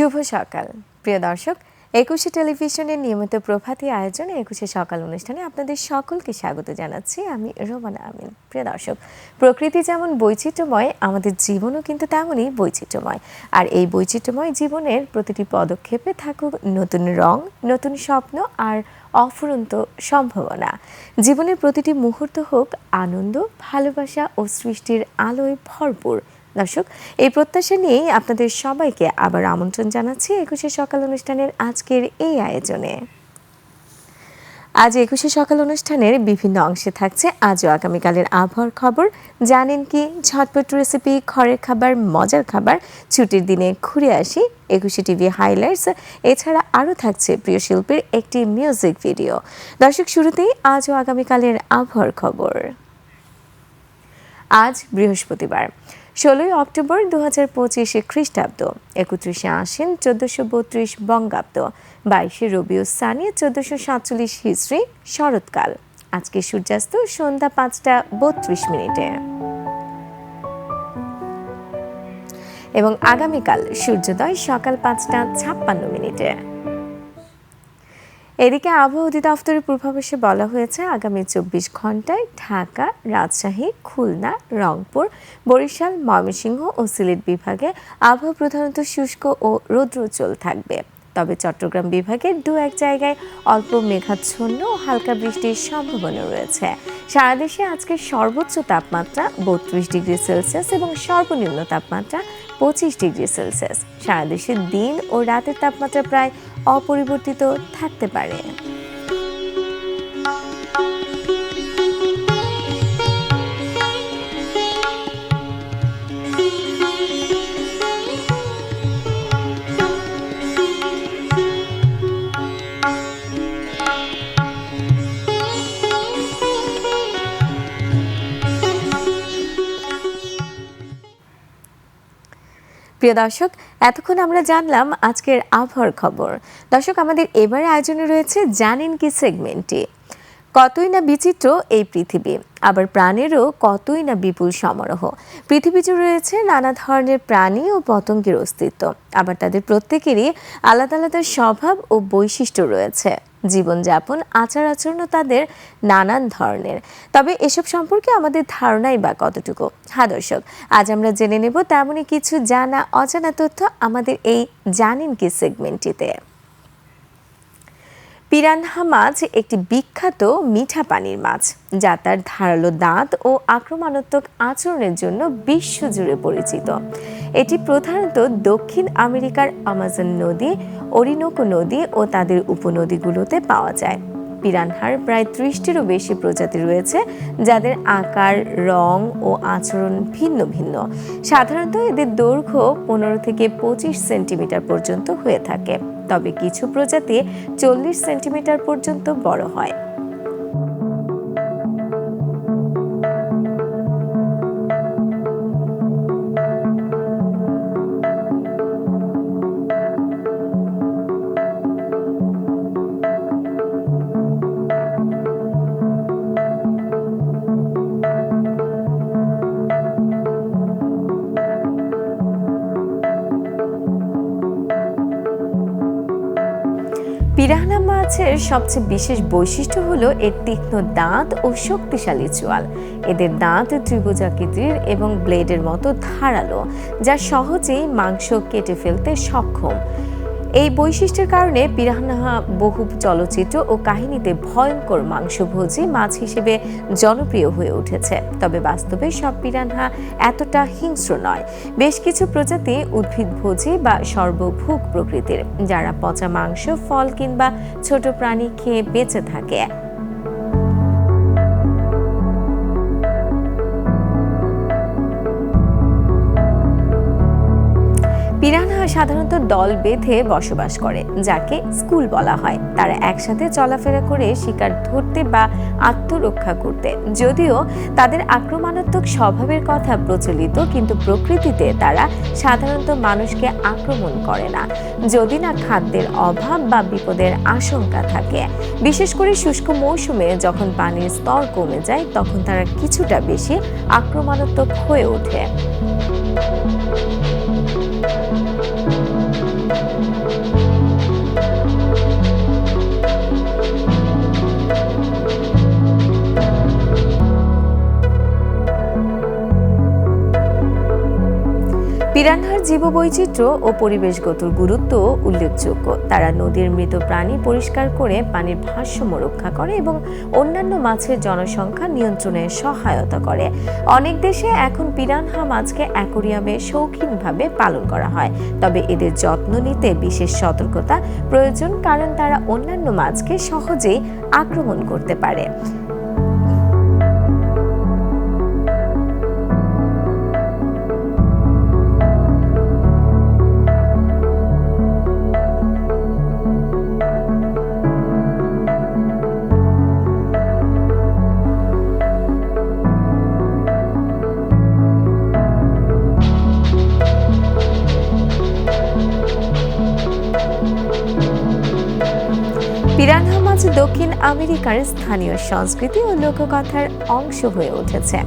শুভ সকাল। প্রিয় দর্শক, একুশে টেলিভিশনের নিয়মিত প্রভাতী আয়োজনে একুশে সকাল অনুষ্ঠানে আপনাদের সকলকে স্বাগত জানাচ্ছি আমি রোমানা আমিন। প্রিয় দর্শক, প্রকৃতি যেমন বৈচিত্র্যময়, আমাদের জীবনও কিন্তু তেমনই বৈচিত্র্যময়। আর এই বৈচিত্র্যময় জীবনের প্রতিটি পদক্ষেপে থাকুক নতুন রং, নতুন স্বপ্ন আর অফুরন্ত সম্ভাবনা। জীবনের প্রতিটি মুহূর্ত হোক আনন্দ, ভালোবাসা ও সৃষ্টির আলোয় ভরপুর। দর্শক, এই প্রত্যাশা নিয়েই আপনাদের সবাইকে আবার আমন্ত্রণ জানাচ্ছি একুশে সকাল অনুষ্ঠানের আজকের এই আয়োজনে। আজ একুশে সকাল অনুষ্ঠানের বিভিন্ন অংশে থাকছে আজও আগামীকালের আবহাওয়ার খবর। জানেন কি, ঝটপট রেসিপি, ঘরের খাবার, মজার খাবার, ছুটির দিনে ঘুরে আসি একুশে টিভি হাইলাইটস। এছাড়া আরও থাকছে প্রিয় শিল্পীর একটি মিউজিক ভিডিও। দর্শক, শুরুতেই আজও আগামীকালের আবহাওয়ার খবর। আজ বৃহস্পতিবার। ষোলোই অক্টোবর দু হাজার পঁচিশে খ্রিস্টাব্দ, একত্রিশে আশ্বিন চোদ্দশো বত্রিশ বঙ্গাব্দ, বাইশে রবিউ সানি চোদ্দশো সাতচল্লিশ হিস্ট্রি শরৎকাল। আজকে সূর্যাস্ত সন্ধ্যা পাঁচটা বত্রিশ মিনিটে। এবং আগামীকাল সূর্যোদয় সকাল পাঁচটা ছাপ্পান্ন মিনিটে। এদিকে আবহাওয়া অধিদপ্তরের পূর্বাভাসে বলা হয়েছে, আগামী চব্বিশ ঘন্টায় ঢাকা, রাজশাহী, খুলনা, রংপুর, বরিশাল, ময়মনসিংহ ও সিলেট বিভাগে আবহাওয়া প্রধানত শুষ্ক ও রৌদ্রোজ্জ্বল থাকবে। তবে চট্টগ্রাম বিভাগের দু এক জায়গায় অল্প মেঘাচ্ছন্ন ও হালকা বৃষ্টির সম্ভাবনা রয়েছে। সারা দেশে আজকে সর্বোচ্চ তাপমাত্রা বত্রিশ ডিগ্রি সেলসিয়াস এবং সর্বনিম্ন তাপমাত্রা পঁচিশ ডিগ্রি সেলসিয়াস। সারা দেশে দিন ও রাতের তাপমাত্রা প্রায় অপরিবর্তিত থাকতে পারে। প্রিয় দর্শক এতক্ষণ আমরা জানলাম আজকের আবহাওয়ার খবর। দর্শক, আমাদের এবারে আয়োজনে রয়েছে জানেন কি সেগমেন্টটি। কতই না বিচিত্র এই পৃথিবী। আবার প্রাণেরও কতই না বিপুল সমারোহ। পৃথিবী জুড়ে রয়েছে নানা ধরনের প্রাণী ও পতঙ্গের অস্তিত্ব। আবার তাদের প্রত্যেকেরই আলাদা আলাদা স্বভাব ও বৈশিষ্ট্য রয়েছে। জীবনযাপন, আচার আচরণও তাদের নানান ধরনের। তবে এসব সম্পর্কে আমাদের ধারণাই বা কতটুকু? হ্যাঁ দর্শক, আজ আমরা জেনে নেব তেমনই কিছু জানা, অজানা তথ্য আমাদের এই জানেন কি সেগমেন্টটিতে। পিরানহা মাছ একটি বিখ্যাত মিঠা পানির মাছ, যা তার ধারালো দাঁত ও আক্রমণাত্মক আচরণের জন্য বিশ্বজুড়ে পরিচিত। এটি প্রধানত দক্ষিণ আমেরিকার আমাজন নদী অরিনোকো নদী ও তাদের উপনদীগুলোতে পাওয়া যায়। পিরানহার প্রায় ত্রিশটিরও বেশি প্রজাতি রয়েছে, যাদের আকার, রং ও আচরণ ভিন্ন ভিন্ন। সাধারণত এদের দৈর্ঘ্য পনেরো থেকে পঁচিশ সেন্টিমিটার পর্যন্ত হয়ে থাকে। তবে কিছু প্রজাতি চল্লিশ সেন্টিমিটার পর্যন্ত বড় হয়। মাছের সবচেয়ে বিশেষ বৈশিষ্ট্য হলো এর তীক্ষ্ণ দাঁত ও শক্তিশালী চোয়াল। এদের দাঁত ত্রিভুজাকৃতির এবং ব্লেডের মতো ধারালো, যা সহজেই মাংস কেটে ফেলতে সক্ষম। এই বৈশিষ্ট্যের কারণে পিরাহনাহা বহু চলচ্চিত্র ও কাহিনীতে ভয়ঙ্কর মাংসভোজী মাছ হিসেবে জনপ্রিয় হয়ে উঠেছে। তবে বাস্তবে সব পিরানহা এতটা হিংস্র নয়। বেশ কিছু প্রজাতি উদ্ভিদভোজী বা সর্বভোগ প্রকৃতির, যারা পচা মাংস, ফল কিংবা ছোট প্রাণী খেয়ে বেঁচে থাকে। পিরানহা সাধারণত দল বেঁধে বসবাস করে, যাকে স্কুল বলা হয়। তারা একসাথে চলাফেরা করে শিকার ধরতে বা আত্মরক্ষা করতে। যদিও তাদের আক্রমণাত্মক স্বভাবের কথা প্রচলিত, কিন্তু প্রকৃতিতে তারা সাধারণত মানুষকে আক্রমণ করে না। যদি না খাদ্যের অভাব বা বিপদের আশঙ্কা থাকে। বিশেষ করে শুষ্ক মৌসুমে যখন পানির স্তর কমে যায়, তখন তারা কিছুটা বেশি আক্রমণাত্মক হয়ে ওঠে। thank you পিরানহার জীববৈচিত্র্য ও পরিবেশগত গুরুত্ব উল্লেখযোগ্য। তারা নদীর মৃত প্রাণী পরিষ্কার করে পানির ভারসাম্য রক্ষা করে এবং অন্যান্য মাছের জনসংখ্যা নিয়ন্ত্রণে সহায়তা করে। অনেক দেশে এখন পিরানহা মাছকে অ্যাকোরিয়ামে শৌখিনভাবে পালন করা হয়। তবে এদের যত্ন নিতে বিশেষ সতর্কতা প্রয়োজন, কারণ তারা অন্যান্য মাছকে সহজেই আক্রমণ করতে পারে। পিরানহা দক্ষিণ আমেরিকার স্থানীয় সংস্কৃতি ও লোককথার অংশ হয়ে উঠেছে।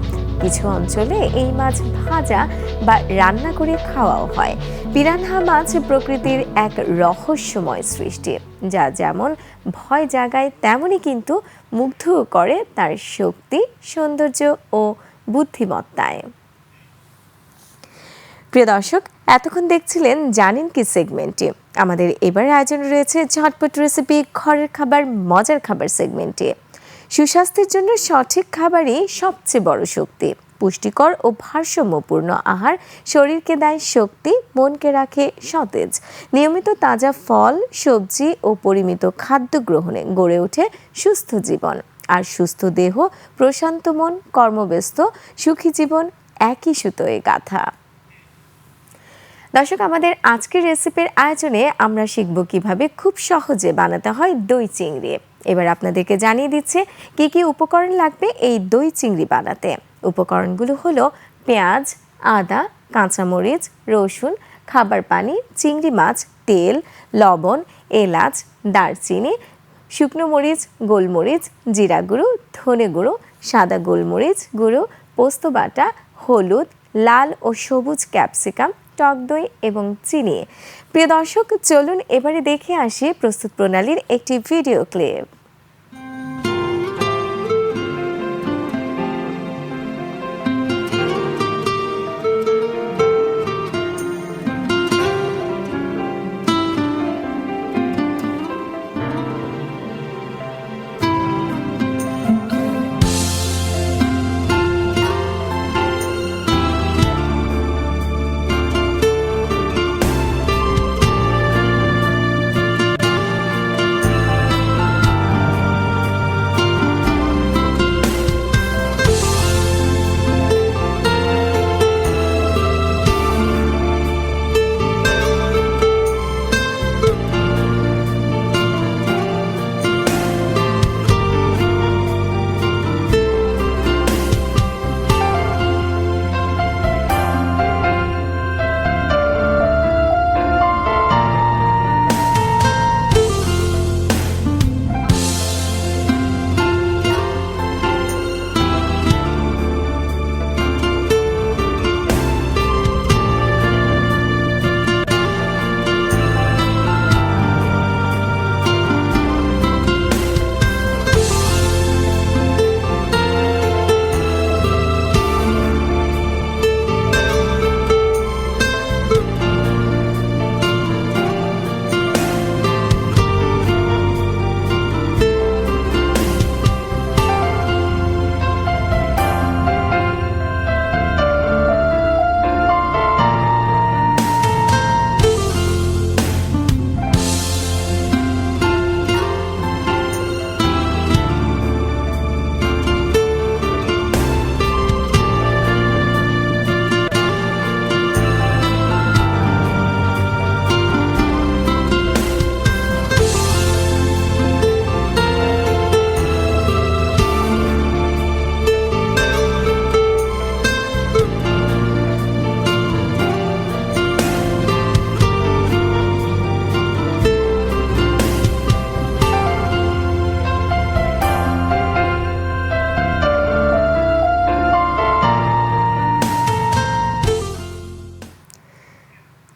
কিছু অঞ্চলে এই মাছ ভাজা বা রান্না করে খাওয়াও হয়। পিরানহা মাছ প্রকৃতির এক রহস্যময় সৃষ্টি, যা যেমন ভয় জাগায়, তেমনই কিন্তু মুগ্ধ করে তার শক্তি, সৌন্দর্য ও বুদ্ধিমত্তায়। প্রিয় দর্শক, এতক্ষণ দেখছিলেন জানেন কি সেগমেন্টটি। আমাদের এবার আয়োজন রয়েছে ঝটপট রেসিপি ঘরের খাবার, মজার খাবার সেগমেন্টে সুস্বাস্থ্যের জন্য সঠিক খাবারই সবচেয়ে বড় শক্তি। পুষ্টিকর ও ভারসাম্যপূর্ণ আহার শরীরকে দেয় শক্তি, মনকে রাখে সতেজ। নিয়মিত তাজা ফল, সবজি ও পরিমিত খাদ্য গ্রহণে গড়ে ওঠে সুস্থ জীবন। আর সুস্থ দেহ, প্রশান্ত মন, কর্মব্যস্ত, সুখী জীবন একই সুতোয় গাথা। দর্শক, আমাদের আজকের রেসিপির আয়োজনে আমরা শিখব কীভাবে খুব সহজে বানাতে হয় দই চিংড়ি। এবার আপনাদেরকে জানিয়ে দিচ্ছে কি কি উপকরণ লাগবে এই দই চিংড়ি বানাতে। উপকরণগুলো হলো পেঁয়াজ, আদা, কাঁচামরিচ, রসুন, খাবার পানি, চিংড়ি মাছ, তেল, লবণ, এলাচ, দারচিনি, শুকনো মরিচ, গোলমরিচ, জিরা গুঁড়ো, ধনে গুঁড়ো, সাদা গোলমরিচ গুঁড়ো, পোস্ত বাটা, হলুদ, লাল ও সবুজ ক্যাপসিকাম টক দই এবং চিনি। প্রিয় দর্শক, চলুন এবারে দেখে আসি প্রস্তুত প্রণালীর একটি ভিডিও ক্লিপ।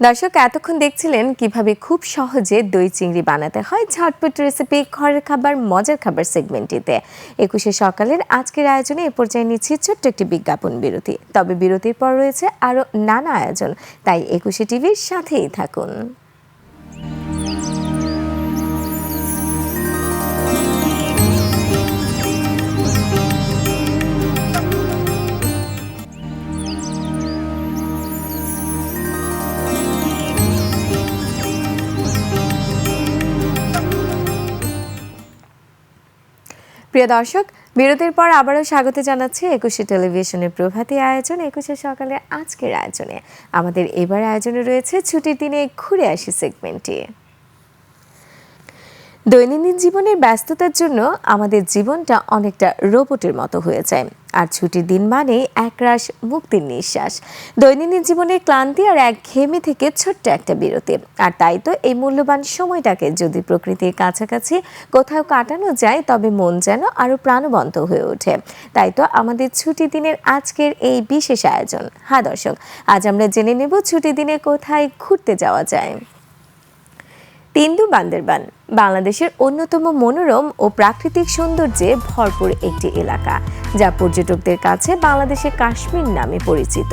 দর্শক, এতক্ষণ দেখছিলেন কীভাবে খুব সহজে দই চিংড়ি বানাতে হয় ঝটপট রেসিপি ঘরের খাবার, মজার খাবার সেগমেন্টটিতে একুশে সকালের আজকের আয়োজনে এ পর্যায়ে নিচ্ছি ছোট্ট একটি বিজ্ঞাপন বিরতি। তবে বিরতির পর রয়েছে আরও নানা আয়োজন, তাই একুশে টিভির সাথেই থাকুন। প্রিয় দর্শক, বিরতির পর আবারও স্বাগত জানাচ্ছি একুশে টেলিভিশনের প্রভাতী আয়োজন, একুশে সকালে আজকের আয়োজনে। আমাদের এবার আয়োজনে রয়েছে ছুটির দিনে ঘুরে আসি সেগমেন্টটি দৈনন্দিন জীবনের ব্যস্ততার জন্য আমাদের জীবনটা অনেকটা রোবটের মতো হয়ে যায়। আর ছুটির দিন মানেই একরাশ মুক্তির নিঃশ্বাস। দৈনন্দিন জীবনের ক্লান্তি আর এক ঘেমে থেকে ছোট্ট একটা বিরতি। আর তাই তো এই মূল্যবান সময়টাকে যদি প্রকৃতির কাছাকাছি কোথাও কাটানো যায়, তবে মন যেন আরও প্রাণবন্ত হয়ে ওঠে। তাই তো আমাদের ছুটির দিনের আজকের এই বিশেষ আয়োজন। হ্যাঁ দর্শক, আজ আমরা জেনে নেব ছুটির দিনে কোথায় ঘুরতে যাওয়া যায়। তিন্দু বান্দরবান, বাংলাদেশের অন্যতম মনোরম ও প্রাকৃতিক সৌন্দর্যে ভরপুর একটি এলাকা, যা পর্যটকদের কাছে বাংলাদেশের কাশ্মীর নামে পরিচিত।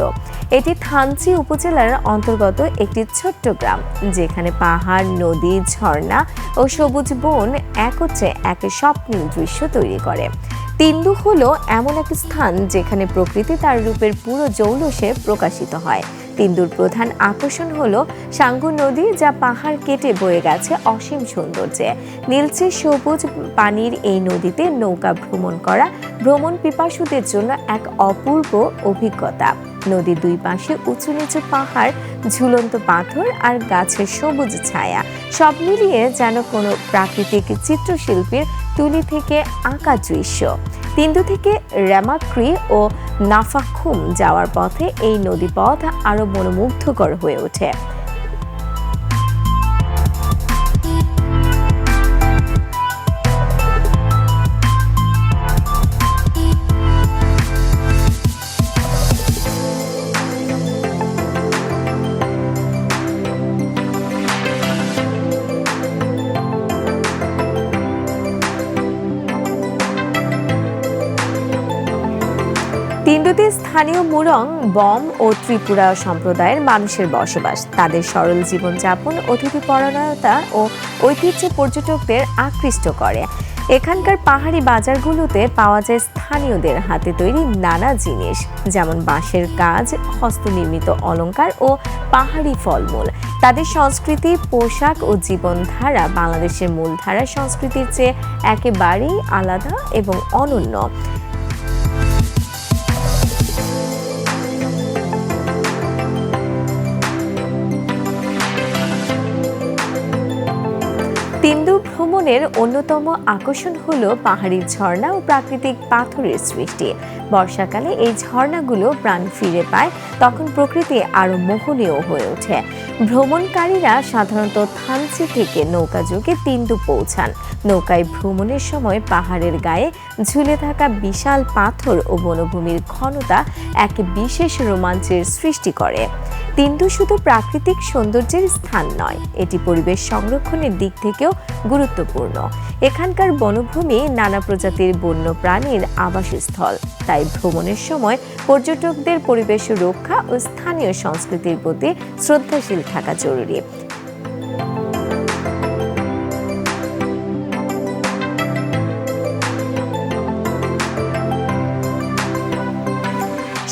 এটি থানচি উপজেলার অন্তর্গত একটি ছোট্ট গ্রাম, যেখানে পাহাড়, নদী, ঝর্ণা ও সবুজ বন একত্রে এক স্বপ্নীল দৃশ্য তৈরি করে। তিন্দু হলো এমন এক স্থান যেখানে প্রকৃতি তার রূপের পুরো জৌলসে প্রকাশিত হয়। তিন্দুর প্রধান আকর্ষণ হল সাঙ্গু নদী যা পাহাড় কেটে বয়ে গেছে অসীম সৌন্দর্যে। নীলচে সবুজ পানির এই নদীতে নৌকা ভ্রমণ করা ভ্রমণ পিপাসুদের জন্য এক অপূর্ব অভিজ্ঞতা। নদীর দুই পাশে উঁচু নিচু পাহাড়, ঝুলন্ত পাথর আর গাছের সবুজ ছায়া। সব মিলিয়ে যেন কোনো প্রাকৃতিক চিত্রশিল্পীর তুলি থেকে আঁকা দৃশ্য। তিন্দু থেকে র্যামাক্রি ও নাফাখুম যাওয়ার পথে এই নদীপথ আরও মনোমুগ্ধকর হয়ে ওঠে। স্থানীয় মুরং, বম ও ত্রিপুরা সম্প্রদায়ের মানুষের বসবাস। তাদের সরল জীবনযাপন অতিথি পরায়ণতা ও ঐতিহ্য পর্যটকদের আকৃষ্ট করে। এখানকার পাহাড়ি বাজারগুলোতে পাওয়া যায় স্থানীয়দের হাতে তৈরি নানা জিনিস, যেমন বাঁশের কাজ, হস্তনির্মিত অলংকার ও পাহাড়ি ফলমূল। তাদের সংস্কৃতি, পোশাক ও জীবনধারা বাংলাদেশের মূলধারা সংস্কৃতির চেয়ে একেবারেই আলাদা এবং অনন্য। ভ্রমণের অন্যতম আকর্ষণ হল পাহাড়ি ঝর্ণা ও প্রাকৃতিক পাথরের সৃষ্টি। বর্ষাকালে এই ঝর্ণাগুলো প্রাণ ফিরে পায়, তখন প্রকৃতি আরও মোহনীয় হয়ে ওঠে। ভ্রমণকারীরা সাধারণত থানচি থেকে নৌকা যোগে তিন্দু পৌঁছান। নৌকায় ভ্রমণের সময় পাহাড়ের গায়ে ঝুলে থাকা বিশাল পাথর ও বনভূমির ঘনতা এক বিশেষ রোমাঞ্চের সৃষ্টি করে। তিন্দু শুধু প্রাকৃতিক সৌন্দর্যের স্থান নয়, এটি পরিবেশ সংরক্ষণের দিক থেকেও গুরুত্বপূর্ণ। এখানকার বনভূমি নানা প্রজাতির বন্য প্রাণীর আবাসস্থল। তাই ভ্রমণের সময় পর্যটকদের পরিবেশ রক্ষা ও স্থানীয় সংস্কৃতির প্রতি শ্রদ্ধাশীল থাকা জরুরি।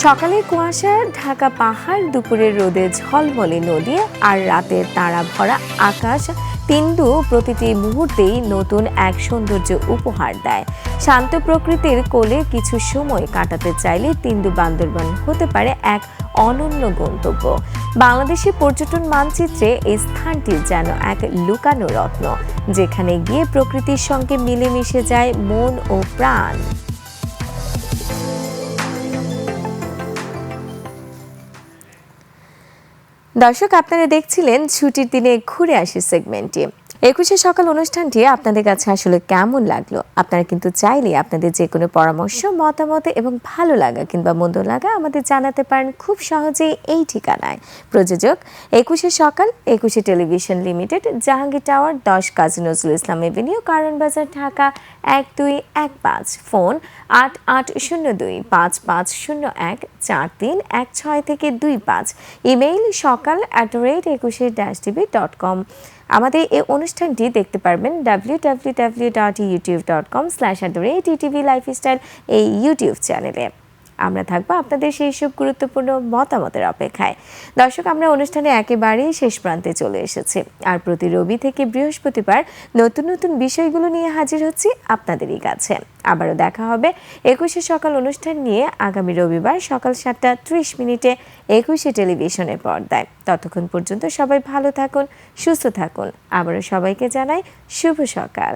সকালে কুয়াশা ঢাকা পাহাড় দুপুরের রোদে ঝলমলে নদী আর রাতের তারা ভরা আকাশ। তিন্দু প্রতিটি মুহূর্তেই নতুন এক সৌন্দর্য উপহার দেয়। শান্ত প্রকৃতির কোলে কিছু সময় কাটাতে চাইলে তিন্দু বান্দরবান হতে পারে এক অনন্য গন্তব্য। বাংলাদেশের পর্যটন মানচিত্রে এই স্থানটি যেন এক লুকানো রত্ন, যেখানে গিয়ে প্রকৃতির সঙ্গে মিলেমিশে যায় মন ও প্রাণ। দর্শক আপনারা দেখছিলেন ছুটির দিনে ঘুরে আসি সেগমেন্টটি। একুশে সকাল অনুষ্ঠানটি আপনাদের কাছে আসলে কেমন লাগল? আপনারা কিন্তু চাইলে আপনাদের যে কোনো পরামর্শ, মতামত এবং ভালো লাগা কিংবা মন্দ লাগা আমাদের জানাতে পারেন খুব সহজেই এই ঠিকানায়। প্রযোজক, একুশে সকাল, একুশে টেলিভিশন লিমিটেড, জাহাঙ্গীর টাওয়ার, দশ কাজী নজরুল ইসলাম এভিনিউ, কারণ বাজার ঢাকা এক দুই এক পাঁচ। ফোন আট আট শূন্য দুই, পাঁচ পাঁচ শূন্য এক চার তিন এক ছয় থেকে দুই পাঁচ। ইমেইল সকাল অ্যাট দ্য রেট একুশে ড্যাশ টিভি ডট কম আমাদের এই অনুষ্ঠানটি দেখতে পারবেন W W W dot YouTube dot com slash ETV lifestyle এই ইউটিউব চ্যানেলে আমরা থাকব আপনাদের সেই সব গুরুত্বপূর্ণ মতামতের অপেক্ষায়। দর্শক, আমরা অনুষ্ঠানে একেবারেই শেষ প্রান্তে চলে এসেছি। আর প্রতি রবি থেকে বৃহস্পতিবার নতুন নতুন বিষয়গুলো নিয়ে হাজির হচ্ছি আপনাদেরই কাছে। আবারও দেখা হবে একুশে সকাল অনুষ্ঠান নিয়ে আগামী রবিবার সকাল সাতটা ত্রিশ মিনিটে একুশে টেলিভিশনে পর্দায়। ততক্ষণ পর্যন্ত সবাই ভালো থাকুন, সুস্থ থাকুন। আবারও সবাইকে জানাই শুভ সকাল।